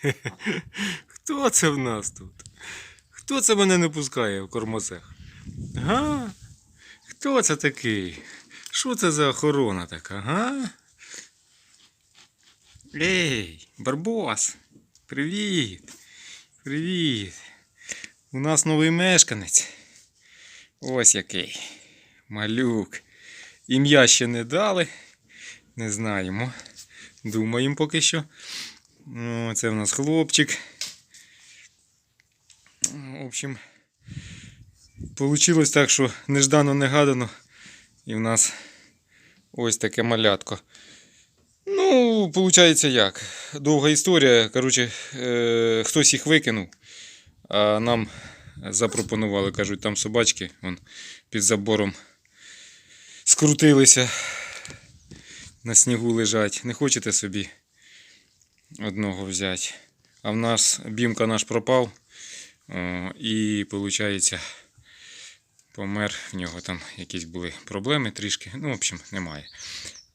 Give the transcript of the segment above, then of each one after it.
Хто це в нас тут? Хто це мене не пускає в кормозех? Га? Хто це такий? Що це за охорона така, га? Ей, Барбос! Привіт! Привіт! У нас новий мешканець. Ось який. Малюк. Ім'я ще не дали. Не знаємо. Думаємо поки що. Ну, це в нас хлопчик. В общем, Получилось так, що неждано негадано. І в нас ось таке малятко. Ну, виходить як. Довга історія. Коротше, е, хтось їх викинув, а нам запропонували, кажуть, там собачки вон, під забором скрутилися. На снігу лежать. Не хочете собі одного взяти. А в нас бімка наш пропав. І виходить, помер. В нього там якісь були проблеми трішки. Ну, в общем, немає.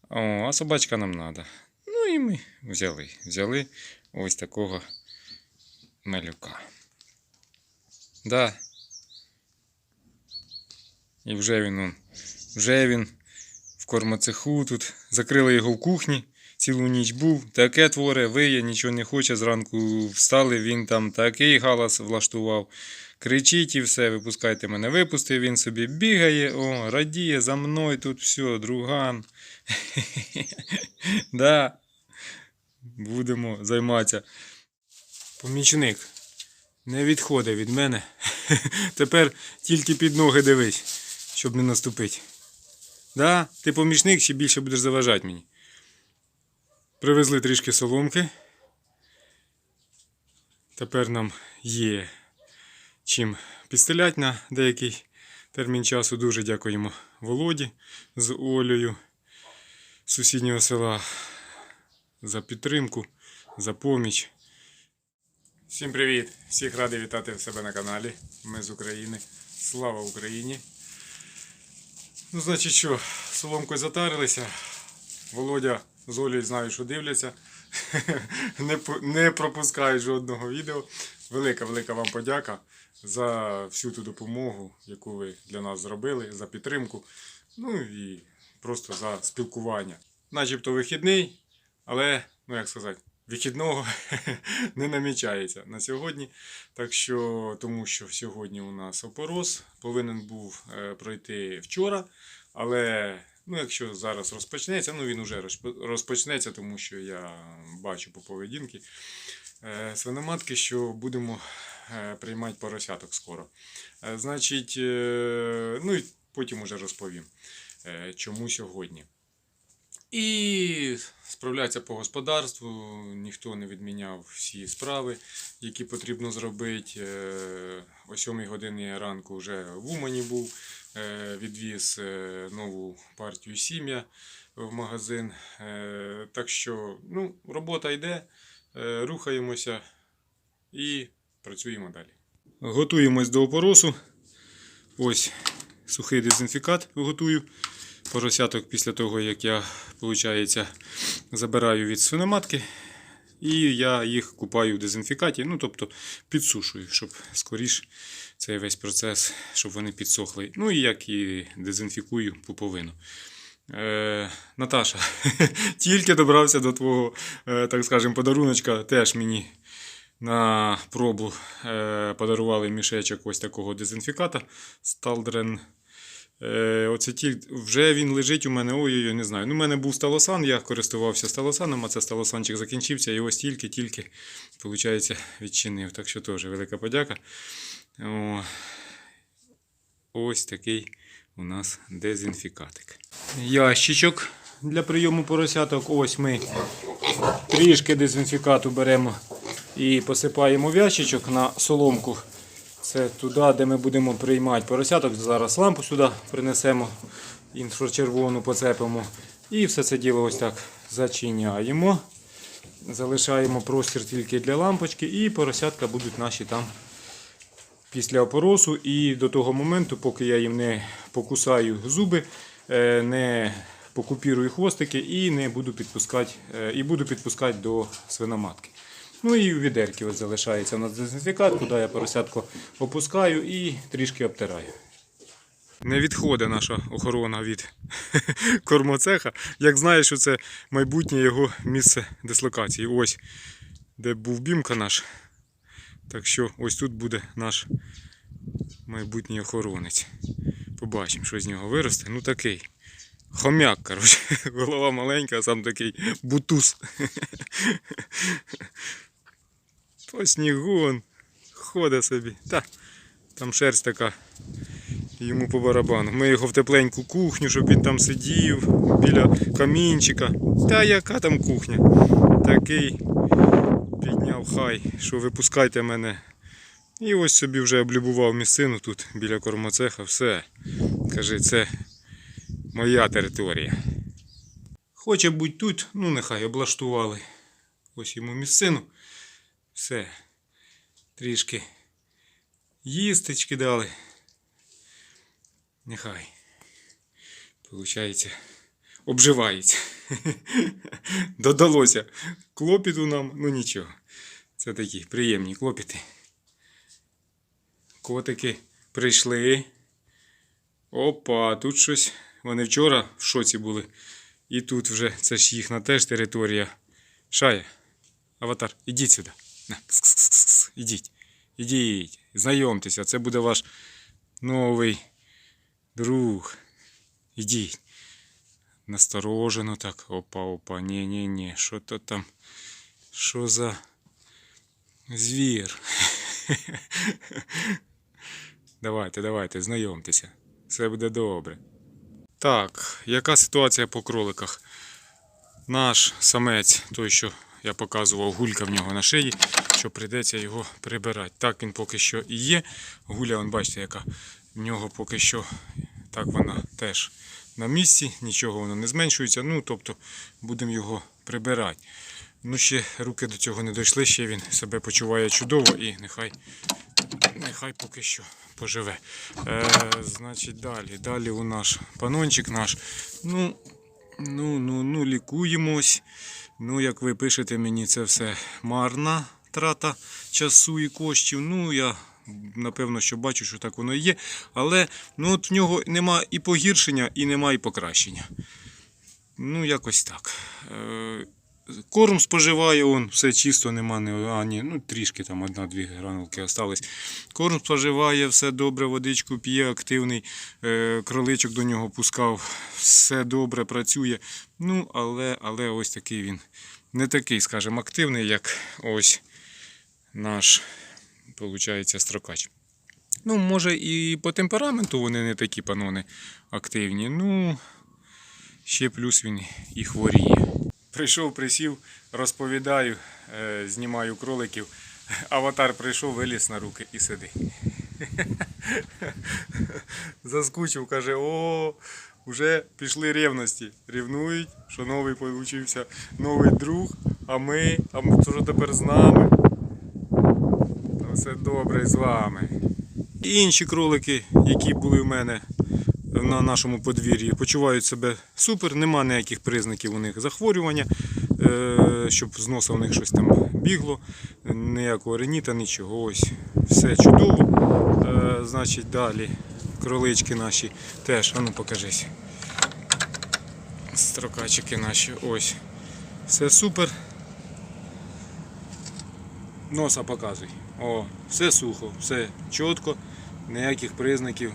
О, а собачка нам треба. Ну і ми взяли. Взяли ось такого малюка. Да. І вже він, вже він в кормоцеху тут. Закрили його в кухні. Цілу ніч був, таке творе, виє, нічого не хоче. Зранку встали, він там такий галас влаштував. Кричить і все, випускайте мене. Випустив, він собі бігає, о, радіє за мною тут все, друган. да. Будемо займатися. Помічник, не відходи від мене. Тепер тільки під ноги дивись, щоб не наступити. Да? Ти помічник чи більше будеш заважати мені? Привезли трішки соломки. Тепер нам є чим підстріляти на деякий термін часу. Дуже дякуємо Володі з Олею з сусіднього села за підтримку, за поміч. Всім привіт! Всіх радий вітати в себе на каналі. Ми з України. Слава Україні! Ну, значить що, соломкою затарилися. Володя з Олею знаю, що дивляться. не, не пропускають жодного відео. Велика, велика вам подяка за всю ту допомогу, яку ви для нас зробили, за підтримку. Ну і просто за спілкування. Начебто вихідний, але, ну як сказати, вихідного не намічається на сьогодні. Так що, тому що сьогодні у нас опорос повинен був е, пройти вчора. Але ну, якщо зараз розпочнеться, ну він розп- розпочнеться, тому що я бачу по поведінки е, свиноматки, що будемо е, приймати поросяток скоро. Е, Значить, ну і потім уже розповім, чому сьогодні. І справляться по господарству, ніхто не відміняв всі справи, які потрібно зробити. Е, О 7 годині ранку вже в Умані був, е, відвіз е, нову партію сім'я в магазин. Так що ну, робота йде, рухаємося і працюємо далі. Готуємось до опоросу. Ось сухий дезінфікат готую. Поросяток після того, як я, виходить, забираю від свиноматки. І я їх купаю в дезінфікаті, ну тобто підсушую, щоб скоріш цей весь процес, щоб вони підсохли. Ну і як і дезінфікую пуповину. Е, Наташа, тільки добрався до твого, е, так скажемо, подаруночка, теж мені на пробу е, подарували мішечок ось такого дезінфіката Сталдрен. Е, оце ті, вже він лежить у мене, ой-ой, не знаю. Ну, у мене був сталосан, я користувався сталосаном, а це сталосанчик закінчився, і ось тільки-тільки, відчинив. Так що теж велика подяка. О, ось такий у нас дезінфікатик. Ящичок для прийому поросяток. Ось ми трішки дезінфікату беремо і посипаємо в ящичок на соломку. Це туди, де ми будемо приймати поросяток. Зараз лампу сюди принесемо, інфрачервону поцепимо. І все це діло ось так зачиняємо. Залишаємо простір тільки для лампочки, і поросятка будуть наші там після опоросу. І до того моменту, поки я їм не покусаю зуби, е, не покупірую хвостики і не буду підпускати, е, і буду підпускати до свиноматки. Ну і у відерки от залишається у нас дезінфікат, куди я поросятку опускаю і трішки обтираю. Не відходить наша охорона від кормоцеха. Як знаєш, що це майбутнє його місце дислокації. Ось де був бімка наш. Так що ось тут буде наш майбутній охоронець. Побачимо, що з нього виросте. Ну такий. Хомяк, коротше. Голова маленька, а сам такий бутуз. По снігу он ходить собі. Та, там шерсть така. Йому по барабану. Ми його в тепленьку кухню, щоб він там сидів біля камінчика. Та яка там кухня? Такий підняв хай, що випускайте мене. І ось собі вже облюбував місцину тут біля кормоцеха. Все. Каже, це моя територія. Хоче бути тут, ну нехай облаштували. Ось йому місцину. Все. Трішки їстечки дали. Нехай. Получається, обживається. Додалося клопіту нам, ну нічого. Це такі приємні клопіти. Котики прийшли. Опа, тут щось. Вони вчора в шоці були. І тут вже це ж їхня теж територія. Шая, аватар, ідіть сюди. Ідіть. Ідіть. Знайомтеся, це буде ваш новий друг. Ідіть. Насторожено так. Опа, опа. Ні, ні, ні. Що то там? Що за звір? давайте, давайте, знайомтеся. Все буде добре. Так, яка ситуація по кроликах? Наш самець, той, що я показував, гулька в нього на шиї, що прийдеться його прибирати. Так він поки що і є. Гуля, вон, бачите, яка в нього поки що так вона теж на місці, нічого воно не зменшується. Ну, тобто будемо його прибирати. Ну, ще руки до цього не дійшли, ще він себе почуває чудово і нехай, нехай поки що поживе. Е, значить, далі. Далі у наш панончик наш. Ну, ну, ну, ну, лікуємось. Ну, як ви пишете мені, це все марна трата часу і коштів. Ну, я напевно, що бачу, що так воно і є. Але ну, от в нього нема і погіршення, і нема і покращення. Ну, якось так. Корм споживає он, все чисто, нема не ну трішки там одна-дві гранулки остались. Корм споживає, все добре, водичку п'є, активний, е, кроличок до нього пускав, все добре працює. Ну, але, але ось такий він не такий, скажімо, активний, як ось наш, виходить, строкач. Ну, може, і по темпераменту вони не такі панони активні. Ну, ще плюс він і хворіє. Прийшов, присів, розповідаю, е, знімаю кроликів. Аватар прийшов, виліз на руки і сидить. Заскучив, каже, о, вже пішли ревності. Рівнують, що новий получився новий друг, а ми, а ми що тепер з нами. Та все добре з вами. І інші кролики, які були в мене на нашому подвір'ї, почувають себе супер, нема ніяких признаків у них захворювання, е, щоб з носа у них щось там бігло, ніякого реніта, нічого. Ось все чудово. Е, Значить, далі кролички наші теж, а ну покажись. Строкачики наші, ось. Все супер. Носа показуй. О, все сухо, все чітко, ніяких признаків.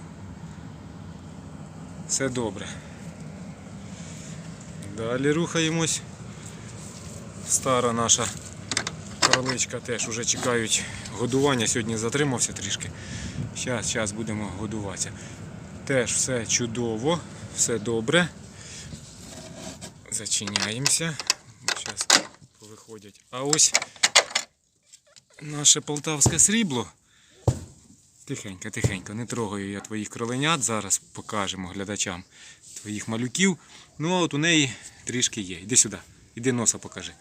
Все добре. Далі рухаємось. Стара наша кроличка теж уже чекають годування. Сьогодні затримався трішки. Зараз, зараз будемо годуватися. Теж все чудово, все добре. Зачиняємося. Зараз повиходять. А ось наше полтавське срібло. Тихенько, тихенько, не трогаю я твоїх кроленят. Зараз покажемо глядачам твоїх малюків. Ну, а от у неї трішки є. Іди сюди, іди носа покажи.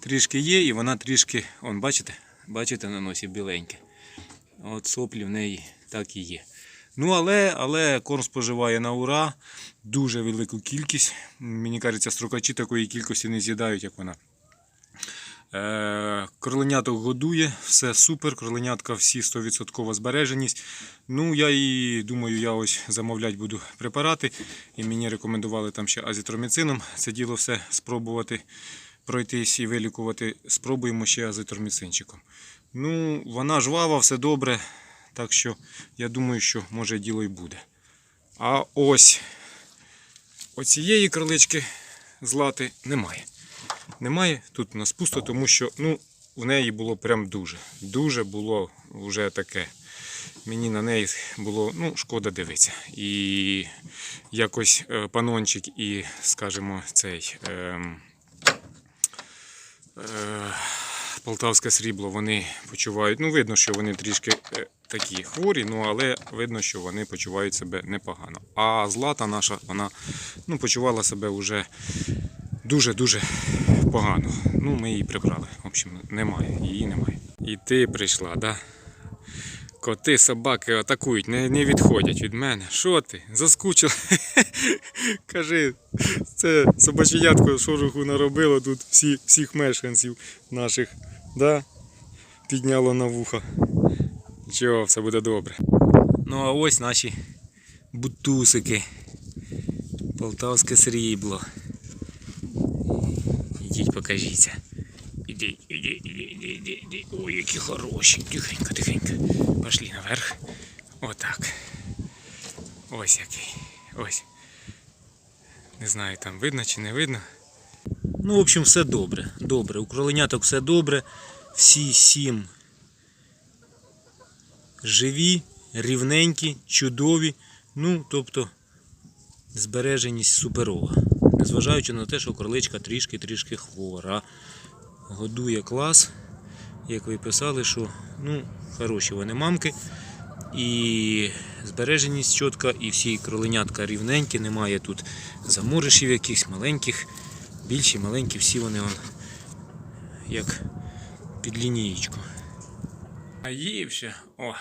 Трішки є, і вона трішки, он, бачите? Бачите на носі біленьке. От соплі в неї так і є. Ну, але, але корм споживає на ура, дуже велику кількість. Мені кажеться, строкачі такої кількості не з'їдають, як вона. Е, Кроленяток годує, все супер, кроленятка всі 100% збереженість. Ну, я і думаю, я ось замовляти буду препарати. І мені рекомендували там ще азітроміцином це діло все спробувати пройтись і вилікувати. Спробуємо ще азитроміцинчиком. Ну, вона жвава, все добре. Так що я думаю, що може діло й буде. А ось оцієї кролички злати немає. Немає тут у нас пусто, тому що ну, в неї було прям дуже. Дуже було вже таке. Мені на неї було ну, шкода дивитися. І якось е, панончик і, скажімо, цей. ем, е, Полтавське срібло вони почувають. Ну, видно, що вони трішки е, такі хворі, ну але видно, що вони почувають себе непогано. А злата наша, вона ну, почувала себе вже дуже-дуже погано. Ну, ми її прибрали. В общем, немає, її немає. І ти прийшла, да? Коти, собаки атакують, не, не відходять від мене. Що ти? Заскучила? Кажи, це собаченятко шороху наробило тут всі, всіх мешканців наших. Да? Підняло на вуха. Нічого, все буде добре. Ну а ось наші бутусики. Полтавське срібло. Ідіть, покажіться. Ідіть, ідіть, ідіть, ідіть, ідіть. Ой, які хороші. Тихенько, тихенько. Пошли наверх. Отак. Ось який. Ось. Не знаю, там видно чи не видно. Ну, в общем, все добре. Добре. У кроленяток все добре. Всі сім живі, рівненькі, чудові. Ну, тобто, збереженість суперова. Незважаючи на те, що кроличка трішки-трішки хвора. Годує клас. Як ви писали, що ну, хороші вони мамки. І збереженість чітка, і всі кроленятка рівненькі, немає тут заморишів якихось маленьких, більші, маленькі, всі вони он, як під лінієчку. А їв ще, о,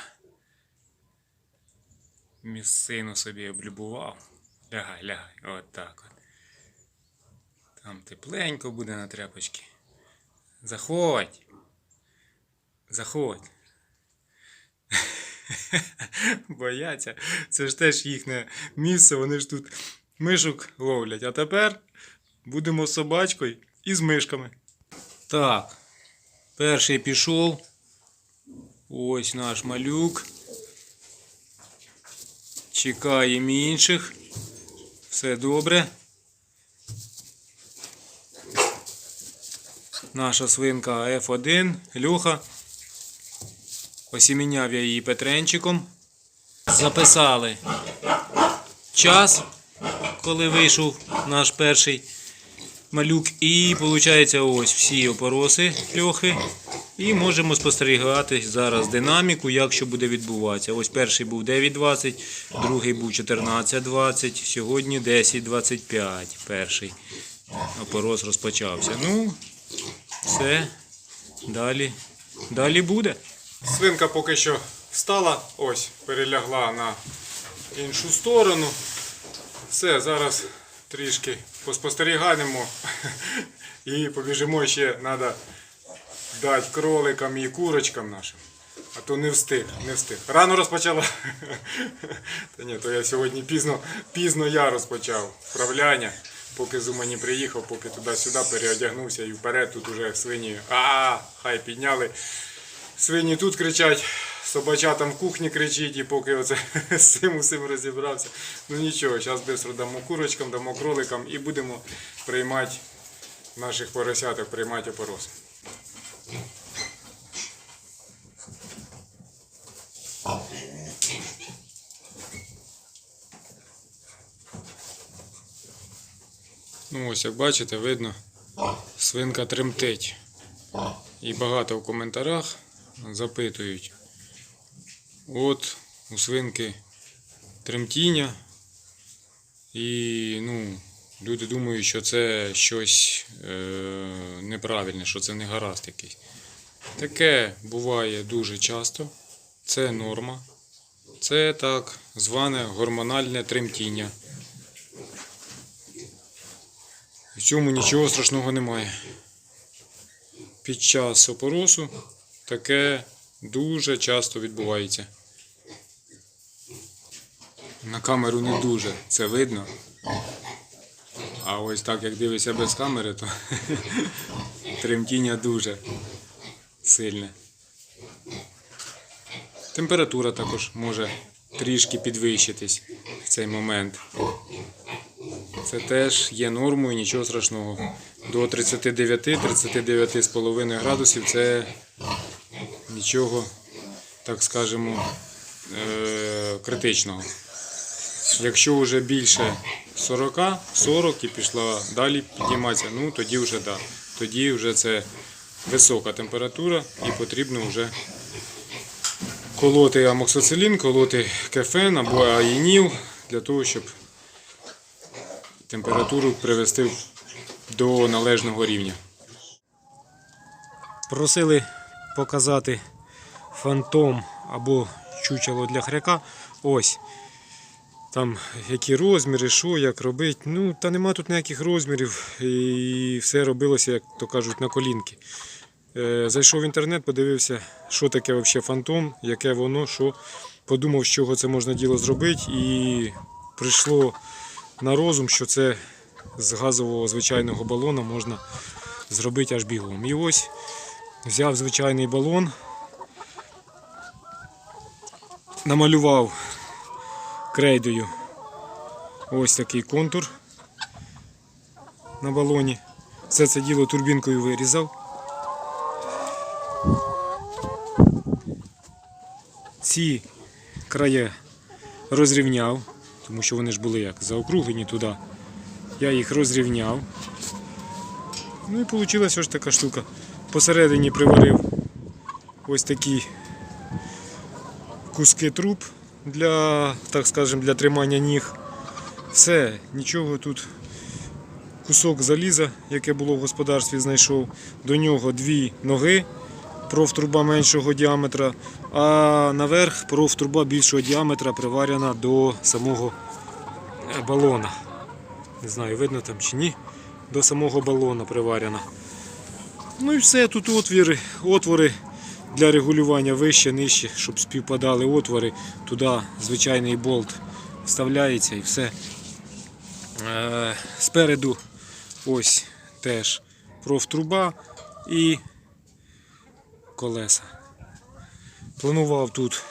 місцину собі облюбував. Лягай, лягай, от так от. Там тепленько буде на тряпочці. Заходь. Заходь. Бояться. Це ж теж їхнє місце, вони ж тут мишок ловлять. А тепер будемо з собачкою і з мишками. Так. Перший пішов. Ось наш малюк. Чекаємо інших. Все добре. Наша свинка F1, Льоха. Осіміняв я її Петренчиком. Записали час, коли вийшов наш перший малюк. І виходить ось всі опороси Льохи. І можемо спостерігати зараз динаміку, як що буде відбуватися. Ось перший був 9.20, другий був 14.20, сьогодні 10.25 перший опорос розпочався. Ну, все, далі, далі буде. Свинка поки що встала, ось, перелягла на іншу сторону. Все, зараз трішки поспостерігаємо і побіжимо ще треба дати кроликам і курочкам нашим. А то не встиг, не встиг. Рано розпочала. Та ні, то я сьогодні пізно, пізно я розпочав вправляння. Поки Зума не приїхав, поки туди-сюди переодягнувся і вперед тут уже свині. А, хай підняли. Свині тут кричать, собача там в кухні кричить, і поки оце з цим усім розібрався. Ну нічого, зараз швидко дамо курочкам, дамо кроликам і будемо приймати наших поросяток, приймати опорос. Ну ось, як бачите, видно, свинка тремтить. І багато в коментарях запитують. От у свинки тремтіння. І ну, люди думають, що це щось е, неправильне, що це не гаразд якийсь. Таке буває дуже часто. Це норма. Це так зване гормональне тремтіння. В цьому нічого страшного немає. під час опоросу таке дуже часто відбувається. На камеру не дуже це видно. А ось так як дивишся без камери, то тремтіння дуже сильне. Температура також може трішки підвищитись в цей момент. Це теж є нормою, нічого страшного. До 39-39,5 градусів це нічого, так скажемо, е- критичного. Якщо вже більше 40, 40 і пішла далі підніматися, ну тоді вже да. Тоді вже це висока температура і потрібно вже колоти амоксицилін, колоти кефен або аїніл для того, щоб температуру привести до належного рівня. Просили показати фантом або чучело для хряка. Ось. Там які розміри, що, як робити. Ну, та нема тут ніяких розмірів. І все робилося, як то кажуть, на колінки. Е, зайшов в інтернет, подивився, що таке взагалі фантом, яке воно, що. Подумав, з чого це можна діло зробити. І прийшло на розум, що це з газового звичайного балона можна зробити аж бігом. І ось взяв звичайний балон, намалював крейдою ось такий контур на балоні. Все це діло турбінкою вирізав. Ці края розрівняв, тому що вони ж були як заокруглені туди. Я їх розрівняв. Ну і вийшла ось така штука. Посередині приварив ось такі куски труб для, так скажем, для тримання ніг. Все, нічого тут. Кусок заліза, яке було в господарстві, знайшов. До нього дві ноги, профтруба меншого діаметра, а наверх профтруба більшого діаметра приварена до самого е, балона. Не знаю, видно там чи ні. До самого балона приварена. Ну і все, тут отвіри, отвори для регулювання вище, нижче, щоб співпадали отвори. Туди звичайний болт вставляється і все. Е, спереду ось теж профтруба і колеса. Планував тут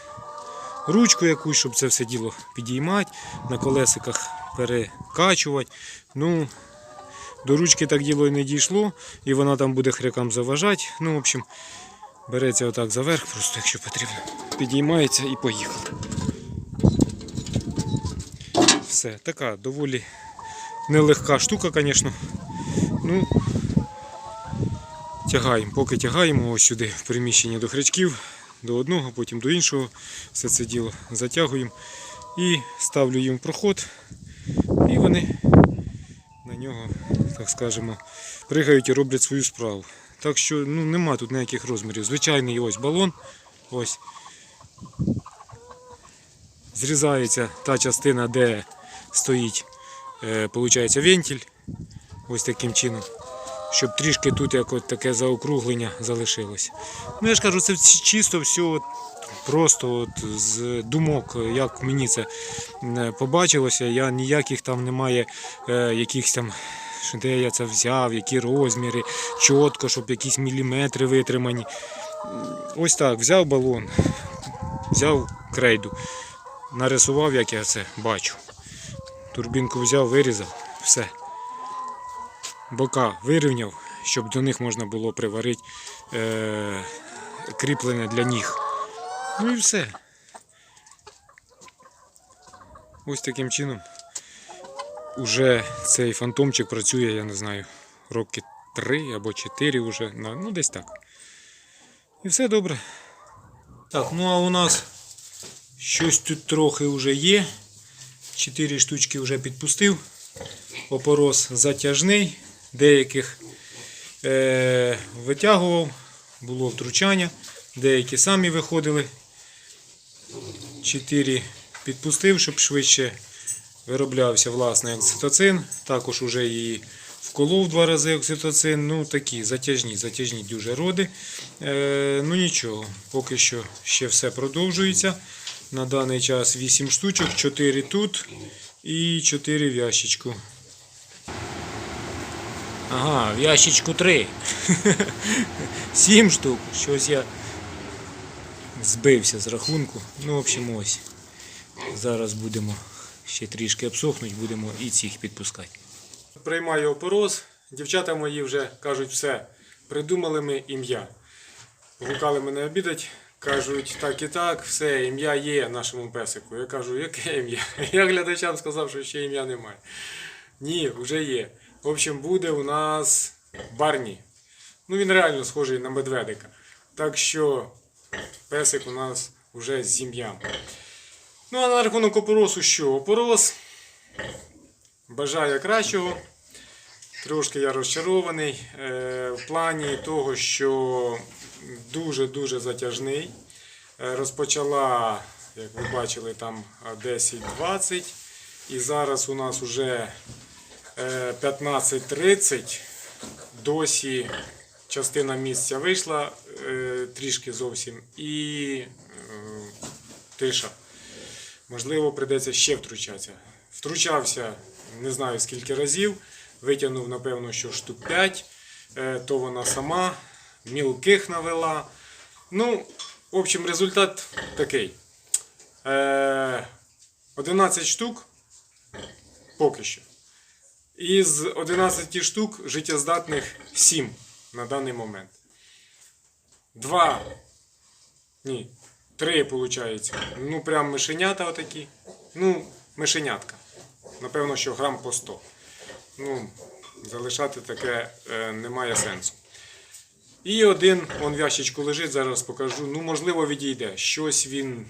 ручку якусь, щоб це все діло підіймати, на колесиках перекачувати. Ну, до ручки так діло і не дійшло, і вона там буде хрякам заважати. Ну, в общем, береться отак заверх, просто якщо потрібно. Підіймається і поїхав. Все, така доволі нелегка штука, звісно. Ну, тягаємо, поки тягаємо ось сюди в приміщення до хрячків, до одного, потім до іншого. Все це діло затягуємо і ставлю їм проход. І вони на нього, так скажемо, пригають і роблять свою справу. Так що ну, нема тут ніяких розмірів. Звичайний ось балон. Ось. Зрізається та частина, де стоїть е, вентиль. Ось таким чином. Щоб трішки тут як таке заокруглення залишилося. Ну я ж кажу, це чисто все от, просто от, з думок, як мені це е, побачилося. Я ніяких там немає е, якихось там, де я це взяв, які розміри, чітко, щоб якісь міліметри витримані. Ось так, взяв балон, взяв крейду, нарисував, як я це бачу. Турбінку взяв, вирізав, все. Бока вирівняв, щоб до них можна було приварити е- кріплення для ніг. Ну і все. Ось таким чином. Уже цей фантомчик працює, я не знаю, роки 3 або 4 вже, ну десь так. І все добре. Так, ну а у нас щось тут трохи вже є. Чотири штучки вже підпустив. Опорос затяжний, деяких е- витягував, було втручання, деякі самі виходили. Чотири підпустив, щоб швидше вироблявся власний окситоцин. Також уже і вколов два рази окситоцин. Ну такі затяжні, затяжні дуже роди. Е, ну нічого, поки що ще все продовжується. На даний час 8 штучок, 4 тут і 4 в ящичку. Ага, в ящичку 3. 7 штук. Щось я збився з рахунку. Ну, в общем, ось. Зараз будемо ще трішки обсохнуть, будемо і цих підпускати. Приймаю опороз. Дівчата мої вже кажуть, все, придумали ми ім'я. Гукали мене обідати, кажуть, так і так, все, ім'я є нашому песику. Я кажу, яке ім'я? Я глядачам сказав, що ще ім'я немає. Ні, вже є. В общем, буде у нас Барні. Ну він реально схожий на медведика. Так що песик у нас вже з ім'ям. Ну а на рахунок опоросу що? Опорос бажає кращого. Трошки я розчарований е, в плані того, що дуже-дуже затяжний. Е, розпочала, як ви бачили, там 10-20. І зараз у нас вже 15.30. Досі частина місця вийшла е, трішки зовсім і е, тиша. Можливо, прийдеться ще втручатися. Втручався не знаю скільки разів, витягнув, напевно, що штук 5, е, то вона сама, мілких навела. Ну, в общем, результат такий. Е, 11 штук поки що. Із 11 штук життєздатних 7 на даний момент. Два. Ні. Три, виходить. Ну, прям мишенята отакі. Ну, мишенятка. Напевно, що грам по 100. Ну, залишати таке е, немає сенсу. І один, он в лежить, зараз покажу. Ну, можливо, відійде. Щось він.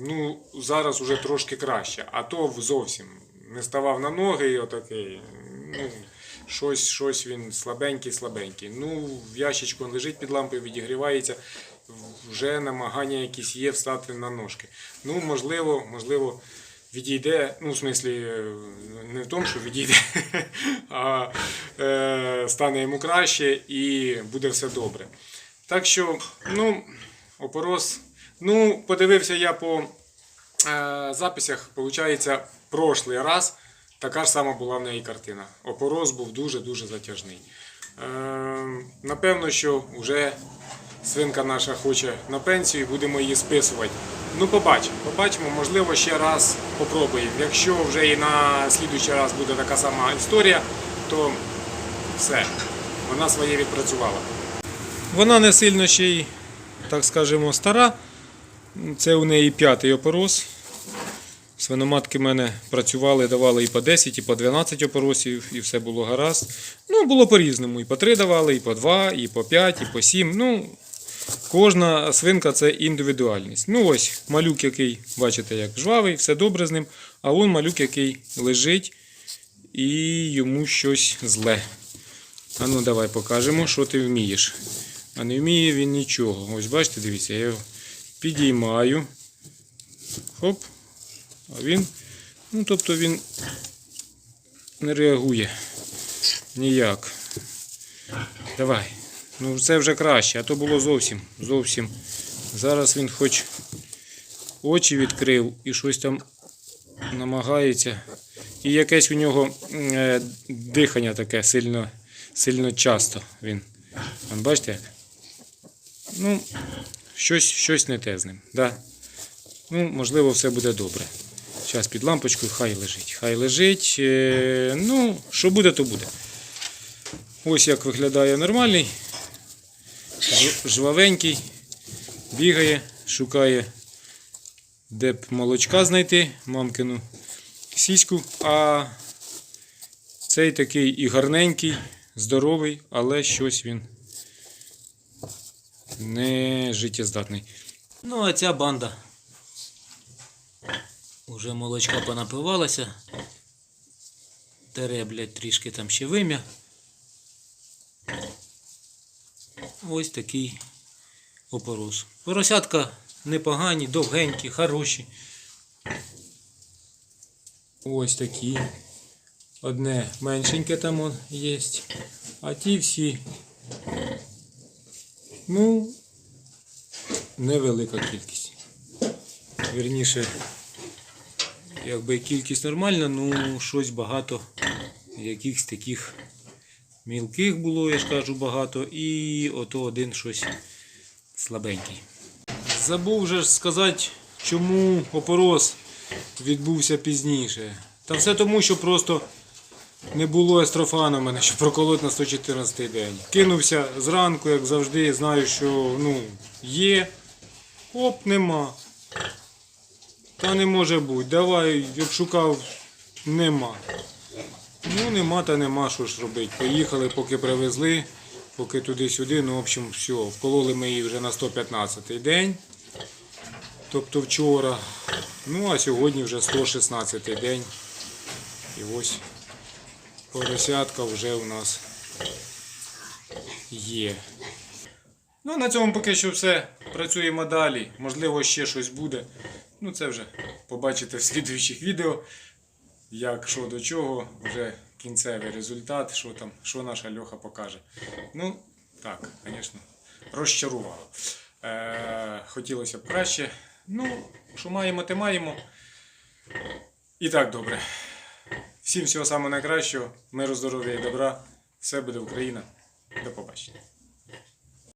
Ну, зараз уже трошки краще, а то зовсім не ставав на ноги і отакий. Ну, щось, щось він слабенький, слабенький. Ну, в ящичку він лежить під лампою, відігрівається. Вже намагання якісь є встати на ножки. Ну, можливо, можливо, відійде. Ну, в смислі, не в тому, що відійде, а е, стане йому краще і буде все добре. Так що, ну, опорос. Ну, подивився я по е, записях, виходить, прошлий раз така ж сама була в неї картина. Опороз був дуже-дуже затяжний. Е, напевно, що вже свинка наша хоче на пенсію будемо її списувати. Ну, побачимо, побачимо, можливо, ще раз попробуємо. Якщо вже і на слідуючий раз буде така сама історія, то все, вона своє відпрацювала. Вона не сильно ще й, так скажемо, стара. Це у неї п'ятий опорос. Свиноматки в мене працювали, давали і по 10, і по 12 опоросів, і все було гаразд. Ну, було по-різному. І по 3 давали, і по 2, і по 5, і по 7. Ну, кожна свинка це індивідуальність. Ну ось малюк, який, бачите, як жвавий, все добре з ним. А он малюк, який лежить і йому щось зле. А ну давай покажемо, що ти вмієш. А не вміє він нічого. Ось бачите, дивіться, я його підіймаю. Хоп. А він, ну тобто він не реагує ніяк. Давай. Ну це вже краще, а то було зовсім, зовсім. Зараз він хоч очі відкрив і щось там намагається. І якесь у нього е, дихання таке сильно, сильно часто він. Бачите? Ну, щось, щось не те з ним. Да? Ну, можливо, все буде добре. Зараз під лампочкою хай лежить. Хай лежить. Е, ну, що буде, то буде. Ось як виглядає нормальний. Жвавенький. Бігає, шукає, де б молочка знайти, мамкину сіську. А цей такий і гарненький, здоровий, але щось він не життєздатний. Ну, а ця банда. Уже молочка понапивалася. Тере, блядь, трішки там ще вим'я. Ось такий опорос. Поросятка непогані, довгенькі, хороші. Ось такі. Одне меншеньке там є. А ті всі. Ну, невелика кількість. Вірніше, якби кількість нормальна, ну щось багато якихось таких мілких було, я ж кажу, багато, і ото один щось слабенький. Забув же ж сказати, чому опорос відбувся пізніше. Та все тому, що просто не було естрофану в мене, щоб проколоти на 114 день. Кинувся зранку, як завжди, знаю, що ну, є. Оп, нема. Та не може бути. Давай, як шукав, нема. Ну, нема та нема, що ж робити. Поїхали, поки привезли, поки туди-сюди. Ну, в общем, все. Вкололи ми її вже на 115 день. Тобто вчора. Ну, а сьогодні вже 116-й день. І ось поросятка вже у нас є. Ну, на цьому поки що все. Працюємо далі. Можливо, ще щось буде. Ну, це вже побачите в слідуючих відео. Як що до чого, вже кінцевий результат, що там, що наша Льоха покаже. Ну, так, звісно, розчарувало. Е, хотілося б краще. Ну, що маємо, те маємо. І так добре. Всім всього самого найкращого, миру, здоров'я і добра. Все буде Україна. До побачення.